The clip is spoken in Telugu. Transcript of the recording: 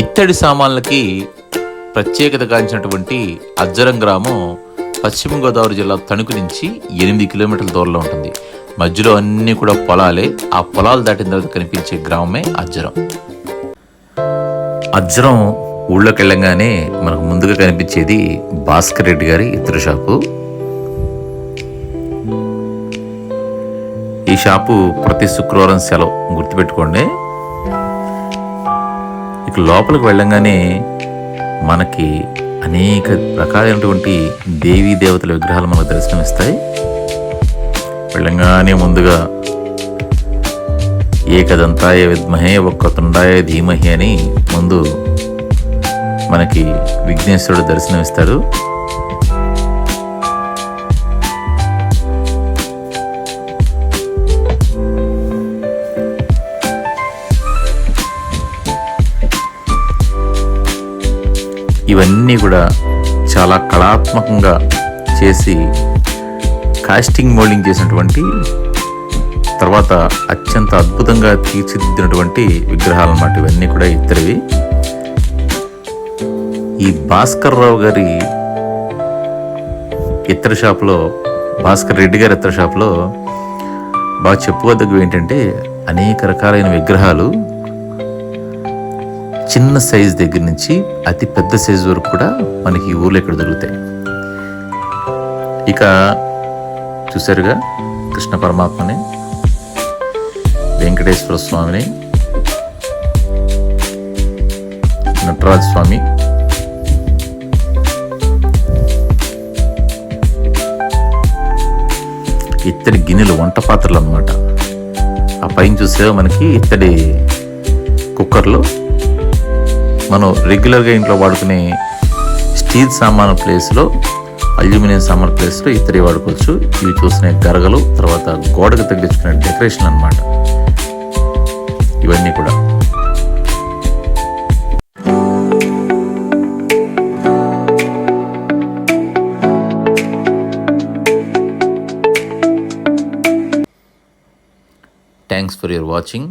ఇత్తడి సామాన్లకి ప్రత్యేకత గాంచినటువంటి అజ్జరం గ్రామం పశ్చిమ గోదావరి జిల్లా తణుకు నుంచి ఎనిమిది కిలోమీటర్ల దూరంలో ఉంటుంది. మధ్యలో అన్నీ కూడా పొలాలే. ఆ పొలాలు దాటిన తర్వాత కనిపించే గ్రామమే అజ్జరం. అజ్జరం ఊళ్ళోకి వెళ్ళంగానే మనకు ముందుగా కనిపించేది భాస్కర్ రెడ్డి గారి ఇతర షాపు. ఈ షాపు ప్రతి శుక్రవారం సెలవు. గుర్తుపెట్టుకోండి. ఇక లోపలికి వెళ్ళంగానే మనకి అనేక రకాలైనటువంటి దేవీ దేవతల విగ్రహాలు మనకు దర్శనమిస్తాయి. వెళ్ళంగానే ముందుగా ఏకదంతాయ విద్మహే ఒక్కతుండాయ ధీమహి అని ముందు మనకి విఘ్నేశ్వరుడు దర్శనమిస్తాడు. ఇవన్నీ కూడా చాలా కళాత్మకంగా చేసి కాస్టింగ్ మోల్డింగ్ చేసినటువంటి తర్వాత అత్యంత అద్భుతంగా తీర్చిదిద్దినటువంటి విగ్రహాలు అన్నమాట ఇవన్నీ కూడా ఇద్దరివి. ఈ భాస్కర్ రావు గారి ఇతర షాప్లో భాస్కర్ రెడ్డి గారి ఇతర షాపులో బాగా చెప్పుకోదగ్గవి ఏంటంటే అనేక రకాలైన విగ్రహాలు చిన్న సైజ్ దగ్గర నుంచి అతి పెద్ద సైజ్ వరకు కూడా మనకి ఈ ఊర్లో ఇక్కడ దొరుకుతాయి. ఇక చూసారుగా కృష్ణ పరమాత్మని వెంకటేశ్వర స్వామిని నటరాజ స్వామి. ఇత్తడి గిన్నెలు వంట పాత్రలు అన్నమాట. ఆ పైన చూసే మనకి ఇత్తడి కుక్కర్లో. మనం రెగ్యులర్గా ఇంట్లో వాడుకునే స్టీల్ సామాన్ ప్లేస్లో అల్యూమినియం సామాన్ ప్లేస్లో ఇతరే వాడుకోవచ్చు. ఇవి చూసిన గరగలు తర్వాత గోడకు తగ్గించుకునే డెకరేషన్ అనమాట ఇవన్నీ కూడా. Thanks for your watching